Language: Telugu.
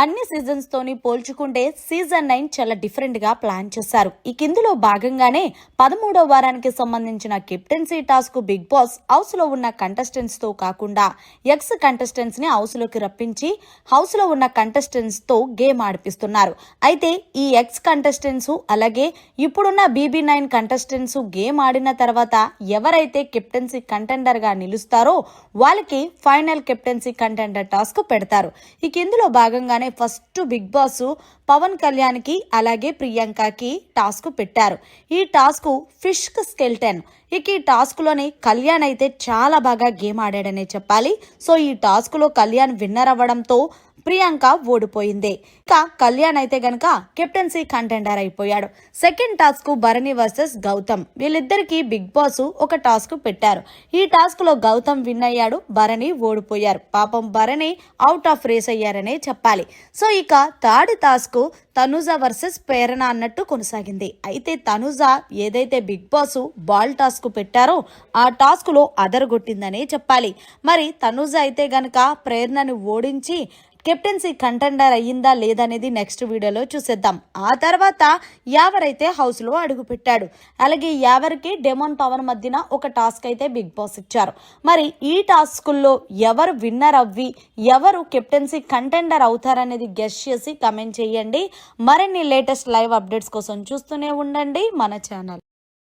అన్ని సీజన్స్ తోని పోల్చుకుంటే సీజన్ నైన్ చాలా డిఫరెంట్గా ప్లాన్ చేశారు. ఈ కిందులో భాగంగానే పదమూడో వారానికి సంబంధించిన కెప్టెన్సీ టాస్క్ బిగ్ బాస్ హౌస్లో ఉన్న కంటెస్టెంట్స్తో కాకుండా ఎక్స్ కంటెస్టెంట్స్ని హౌస్లోకి రప్పించి హౌస్లో ఉన్న కంటెస్టెంట్స్తో గేమ్ ఆడిపిస్తున్నారు. అయితే ఈ ఎక్స్ కంటెస్టెంట్స్ అలాగే ఇప్పుడున్న బీబీ నైన్ కంటెస్టెంట్స్ గేమ్ ఆడిన తర్వాత ఎవరైతే కెప్టెన్సీ కంటెండర్గా నిలుస్తారో వాళ్ళకి ఫైనల్ కెప్టెన్సీ కంటెండర్ టాస్క్ పెడతారు. ఇక ఇందులో భాగంగానే ఫస్ట్ బిగ్ బాస్ పవన్ కళ్యాణ్కి అలాగే ప్రియాంకకి టాస్క్ పెట్టారు. ఈ టాస్క్ ఫిష్ స్కెల్టన్. ఇక ఈ టాస్క్లోని కళ్యాణ్ అయితే చాలా బాగా గేమ్ ఆడాడనే చెప్పాలి. సో ఈ టాస్క్లో కళ్యాణ్ విన్నర్ అవ్వడంతో ప్రియాంక ఓడిపోయింది. ఇక కళ్యాణ్ అయితే గనక కెప్టెన్సీ కంటెండర్ అయిపోయాడు. Second task Bharani versus Gautam. వీళ్ళిద్దరికి బిగ్ బాస్ ఒక టాస్క్ పెట్టారు. ఈ టాస్క్లో గౌతమ్ విన్ అయ్యాడు భరణి ఓడిపోయారు. పాపం భరణి అవుట్ ఆఫ్ రేస్ అయ్యారనే చెప్పాలి. సో ఇక third task Tanuja versus Prerana అన్నట్టు కొనసాగింది. అయితే తనుజ ఏదైతే బిగ్ బాస్ బాల్ టాస్క్ పెట్టారో ఆ టాస్క్లో అదరగొట్టిందనే చెప్పాలి. మరి తనుజ అయితే గనక ప్రేరణను ఓడించి కెప్టెన్సీ కంటెండర్ అయ్యిందా లేదనేది నెక్స్ట్ వీడియోలో చూసేద్దాం. ఆ తర్వాత యావరైతే హౌస్లో అడుగుపెట్టాడు. అలాగే యావరికి డెమోన్ పవన్ మధ్యన ఒక టాస్క్ అయితే బిగ్ బాస్ ఇచ్చారు. మరి ఈ టాస్కుల్లో ఎవరు విన్నర్ అవ్వి ఎవరు కెప్టెన్సీ కంటెండర్ అవుతారనేది గెస్ట్ చేసి కమెంట్ చేయండి. మరిన్ని లేటెస్ట్ లైవ్ అప్డేట్స్ కోసం చూస్తూనే ఉండండి మన ఛానల్.